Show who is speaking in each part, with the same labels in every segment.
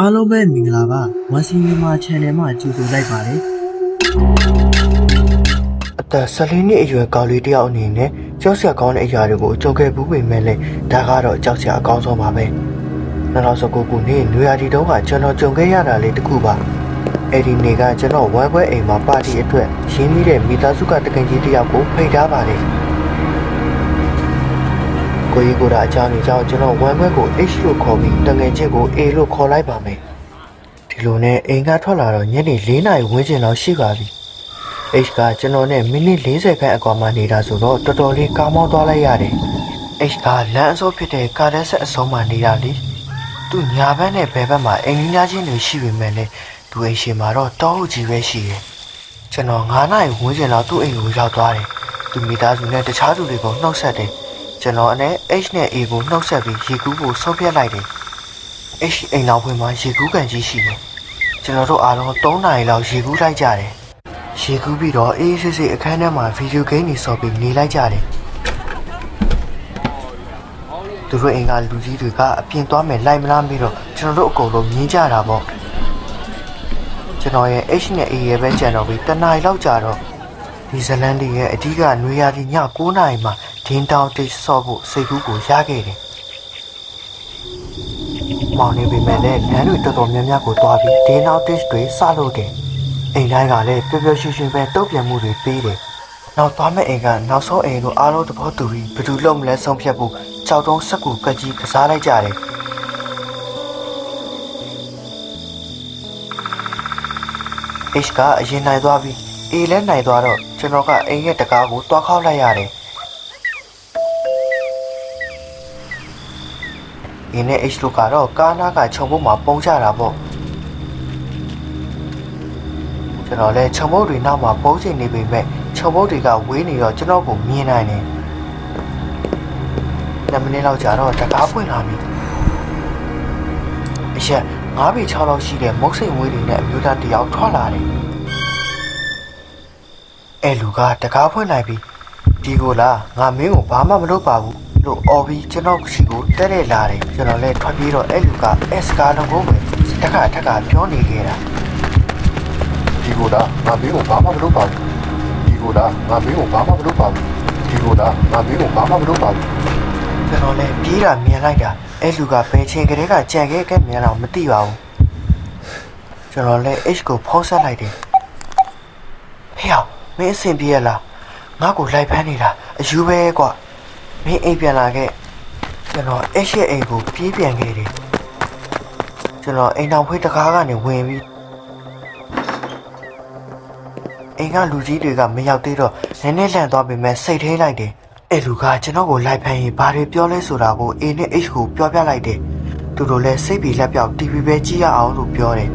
Speaker 1: အားလုံးပဲမင်္ဂလာပါဝမ်စီမြန်မာ channel မှာကြိုဆိုလိုက်ပါတယ်
Speaker 2: အသက်14နှစ်အရွယ်ကောင်လေးတစ်ယောက်အနေနဲ့ကြောက်စရာကောင်းတဲ့အရာတွေကိုကြုံခဲ့ဘူးပေမဲ့လည်းဒါကတော့ကြောက်စရာအကောင်းဆုံးပါပဲ2019ခုနှစ်နွေရာသီတုန်းကကျွန်တော်ကြုံခဲ့ရတာလေးတစ်ခုပါအဲ့ဒီနေ့ကကျွန်တော်ဝမ်းပွဲအိမ်မှာပါတီအတွက်ရင်းနှီးတဲ့မိသားစုကတကယ်ကြီးတစ်ယောက်ကိုဖိတ်ထားပါတယ် ကိုကြီးကိုယ်တာအကြောင်းကြောင့်ကျွန်တော်ဝမ်းပွဲကို H လို့ခေါ်ပြီးတငယ်ချင်းကို A လို့ခေါ်လိုက်ပါမယ်ဒီလိုနဲ့အိမ်ကထွက်လာတော့ညနေ4နာရီဝန်းကျင်လောက်ရှိပါပြီ H ကကျွန်တော်နဲ့မိနစ်40ခန့်အကွာမှနေတာဆိုတော့တော်တော်လေးကားမောင်းသွားလိုက်ရတယ်။ H ကလမ်းအစောဖြစ်တဲ့ကားရက်ဆက်အဆုံးမှနေတာလေ။သူညာဘက်နဲ့ဘယ်ဘက်မှာအိမ်ကြီးများချင်းတွေရှိပေမဲ့လည်းသူအိမ်ရှိမှာတော့တောဟုတ်ကြီးပဲရှိတယ်။ကျွန်တော်9နာရီဝန်းကျင်လောက်သူ့အိမ်ကိုရောက်သွားတယ်။သူမိသားစုနဲ့တခြားသူတွေကိုနှုတ်ဆက်တယ်။ ကျွန်တော်နဲ့ H နဲ့ A ကိုနှုတ်ဆက်ပြီးရေကူးဖို့ဆုံးဖြတ်လိုက်တယ်။ H အိမ်နောက်ဖွင့်မှာရေကူးကန်ကြီးရှိတယ်။ကျွန်တော်တို့အားလုံး3နာရီလောက်ရေကူးလိုက်ကြတယ်။ရေကူးပြီးတော့အေးဆေးဆေးအခန်းထဲမှာဗီဒီယိုဂိမ်းတွေဆော့ပြီးနေလိုက်ကြတယ်။သူတို့အိမ်ကလူကြီးတွေကအပြင်သွားမယ်လိုက်မလားပြီးတော့ကျွန်တော်တို့အကုန်လုံးမြင်ကြတာပေါ့။ကျွန်တော်ရဲ့ H နဲ့ A ရဲ့ပဲကြံတော့ပြီးတနားရီလောက်ကြာတော့ဒီဇလန်ဒီရဲ့အဓိကနွေရာသီည9နာရီမှာ ဒင်းတောင်တစ်ဆော့ဖို့စိတ်ကူးကိုရခဲ့တယ်။မောင်နေပေမဲ့လည်းလမ်းတွေတော်တော်များများကိုသွားပြီးဒင်းတောင်တစ်တွေစလို့တယ်။အိမ်တိုင်းကလည်းပျော်ပျော်ရွှင်ရွှင်ပဲတုတ်ပြန်မှုတွေပေးတယ်။နောက်သွားမယ့်အိမ်ကနောက်ဆုံးအိမ်တို့အားလုံးသဘောတူပြီးဘယ်သူလုံးမလဲဆုံးဖြတ်ဖို့ကြောက်တုံးစက်ကူကကြီးကစားလိုက်ကြတယ်။ H ကအရင်နိုင်သွားပြီး A လည်းနိုင်သွားတော့ကျွန်တော်ကအိမ်ရဲ့တကားကိုတွားခေါက်လိုက်ရတယ်။ ဒီနေ့ H တို့ကတော့ကားနားကခြုံဖို့မှာပုံကြတာပေါ့။ကျွန်တော်လည်းခြုံမုတ်တွေနောက်မှာပုံးချင်နေပေမဲ့ခြုံမုတ်တွေကဝေးနေတော့ကျွန်တော်ကိုမြင်နိုင်တယ်။2မိနစ်လောက်ကြာတော့တကားပွင့်လာပြီ။အရက်9ပေ6လောက်ရှိတဲ့မုတ်စိန်ဝေးတွေနဲ့အမျိုးသားတစ်ယောက်ထွက်လာတယ်။အဲလူကတကားဖွင့်လိုက်ပြီးဒီကိုလားငါမင်းကိုဘာမှမလုပ်ပါဘူး လို့အော်ပြီးကျွန်တော်ရှိကိုတက်တဲ့လာတယ်ကျွန်တော်လည်းထွက်ပြေးတော့အဲလူက S ကားလုံးကိုပဲတစ်ခါတစ်ခါပြောနေခဲ့တာ
Speaker 3: ဒီကိုလားငါမင်းကိုဘာမှမလုပ်ပါဘူးဒီကိုလားငါမင်းကိုဘာမှမလုပ်ပါဘူးဒီကိုလားငါမင်းကိုဘာမှမလုပ်ပါဘူး
Speaker 2: ကျွန်တော်လည်းပြေးတာမြင်လိုက်တာအဲ့လူကဘယ်ချိန်ကလေးကကြံခဲ့ခဲ့မြင်တော့မသိပါဘူးကျွန်တော်လည်း H ကိုဖုံးဆက်လိုက်တယ်ဟေ့အောင်မင်းအဆင်ပြေရလားငါ့ကိုလိုက်ဖမ်းနေတာအယူပဲကွာ မင်းအိမ်ပြန်လာခဲ့ကျွန်တော် H ရဲ့အိမ်ကိုပြေးပြန်ခဲ့တယ်ကျွန်တော်အိမ်တော်ဖွေးတကားကနေဝင်ပြီးအိမ်ကလူကြီးတွေကမရောက်သေးတော့နည်းနည်းလန့်သွားပေမဲ့စိတ်ထိလိုက်တယ်အဲ့လူကကျွန်တော်ကိုလိုက်ဖမ်းရင်ဘာတွေပြောလဲဆိုတာကို A နဲ့ H ကိုပြောပြလိုက်တယ်သူတို့လည်းစိတ်ပြေလက်ပြောက် TV ပဲကြည့်ရအောင်လို့ပြောတယ်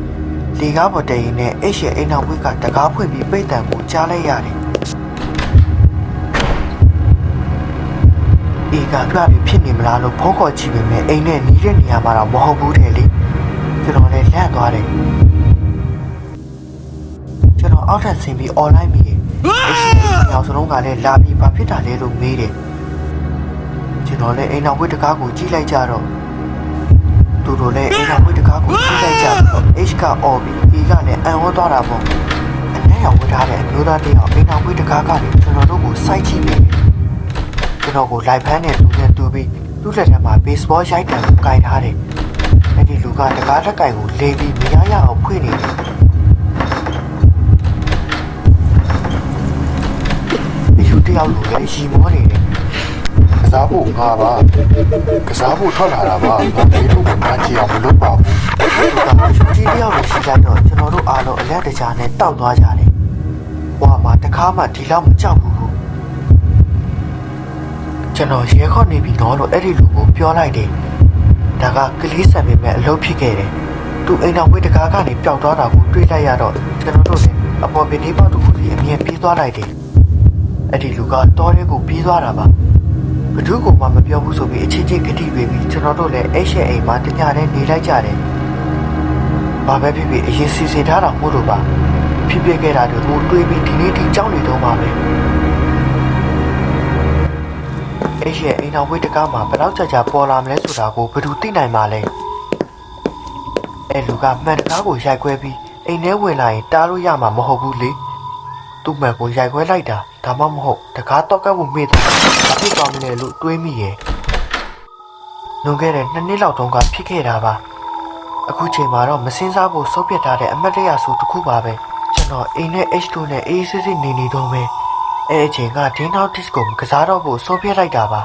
Speaker 2: လေကားပေါ်တရင်နဲ့ H ရဲ့အိမ်တော်ဖွေးကတကားဖွင့်ပြီးပိတ်တံကိုကြားလိုက်ရတယ် အေကပြပြဖြစ်နေမလားလို့ဖုန်းခေါ်ကြည့်ပေမဲ့အိမ်နဲ့နီးတဲ့နေရာမှာတော့မဟုတ်ဘူးတဲ့လေကျွန်တော်လည်းလန့်သွားတယ်ကျွန်တော်အောက်ထပ်ဆင်းပြီး online မိတယ်အရှိနောက်စလုံးကလည်းလာပြီးဘာဖြစ်တာလဲလို့မေးတယ်ကျွန်တော်လည်းအိမ်နောက်ဝိတ်တကားကိုကြည့်လိုက်ကြတော့သူတို့လည်းအိမ်နောက်ဝိတ်တကားကိုကြည့်လိုက်ကြတော့ H ကအော်ပြီး E ကလည်းအံ့ဩသွားတာပေါ့အနည်းအောင်ဝတ်ထားတဲ့အမျိုးသားတစ်ယောက်အိမ်နောက်ဝိတ်တကားကနေကျွန်တော်တို့ကိုစိုက်ကြည့်နေတယ် ကျွန်တော်ကိုလိုက်ဖမ်းတဲ့လူနဲ့တူပြီးသူ့လက်ထက်မှာ baseball ရိုက်တံကိုကင်ထားတယ်အဲ့ဒီလူကတကားလက်ကင်ကိုလေပြီးမရရအောင်ဖွင့်နေတယ်ဒီလူတယောက်လိုလည်းရီမောနေတယ်
Speaker 3: ကစားဖို့ငါပါကစားဖို့ထွက်လာတာပါငါမင်းတို့ကနားကြည့်အောင်မလုပ်ပါဘူး
Speaker 2: ဒီကလူကြီးတယောက်လိုရှိလိုက်တော့ကျွန်တော်တို့အားလုံးအလက်တကြားနဲ့တောက်သွားကြတယ်။ဟွာမှာတခါမှဒီလောက်မကြောက်ဘူးဘူး။ ကျွန်တော်ရဲခေါ်နေပြီတော့လို့အဲ့ဒီလူကိုပြောလိုက်တယ်။ဒါကကလေးဆန်ပေမဲ့အလုပ်ဖြစ်ခဲ့တယ်။သူအိမ်တော်ဝေးတကားကနေပျောက်သွားတာကိုတွေးလိုက်ရတော့ကျွန်တော်တို့လည်းအပေါ်ပင်ဒီပေါက်တစ်ခုစီအမြင်ပြေးသွားလိုက်တယ်။အဲ့ဒီလူကတောထဲကိုပြေးသွားတာပါ။ဘယ်သူကမှမပြောဘူးဆိုပြီးအချင်းချင်းကတိပေးပြီးကျွန်တော်တို့လည်းအဲ့ရှက်အိမ်မှာတညနဲ့နေလိုက်ကြတယ်။ဘာပဲဖြစ်ဖြစ်အရင်စီစဉ်ထားတာမို့လို့ပါ။ဖြစ်ဖြစ်ခဲ့တာတွေကိုတွေးပြီးဒီနေ့ဒီကြောင်းနေတော့ပါပဲ။ အဲ့ရှက်အိမ်တော်ဝိတ်တကားမှာဘယ်တော့ကြာကြာပေါ်လာမလဲဆိုတာကိုဘယ်သူသိနိုင်မှာလဲ။အဲလူကမှန်တကားကိုရိုက်ခွဲပြီးအိမ်ထဲဝင်လာရင်တားလို့ရမှာမဟုတ်ဘူးလေသူ့မှန်ကိုရိုက်ခွဲလိုက်တာဒါမှမဟုတ်တကားတော့ကပ်ဖို့မေ့တာဘာဖြစ်သွားမလဲလို့တွေးမိရဲ့လွန်ခဲ့တဲ့နှစ်နှစ်လောက်တုန်းကဖြစ်ခဲ့တာပါအခုချိန်မှာတော့မစင်းစားဖို့စိုးပြတ်ထားတဲ့အမတ်တရဆိုတစ်ခုပါပဲကျွန်တော်အိမ်နဲ့ H2 နဲ့အေးစစ်စစ်နေနေတော့ပဲ အဲအချိန်ကဒင်းနောက်တစ်ကိုမကစားတော့ဖို့စိုးပြတ်လိုက်တာပါ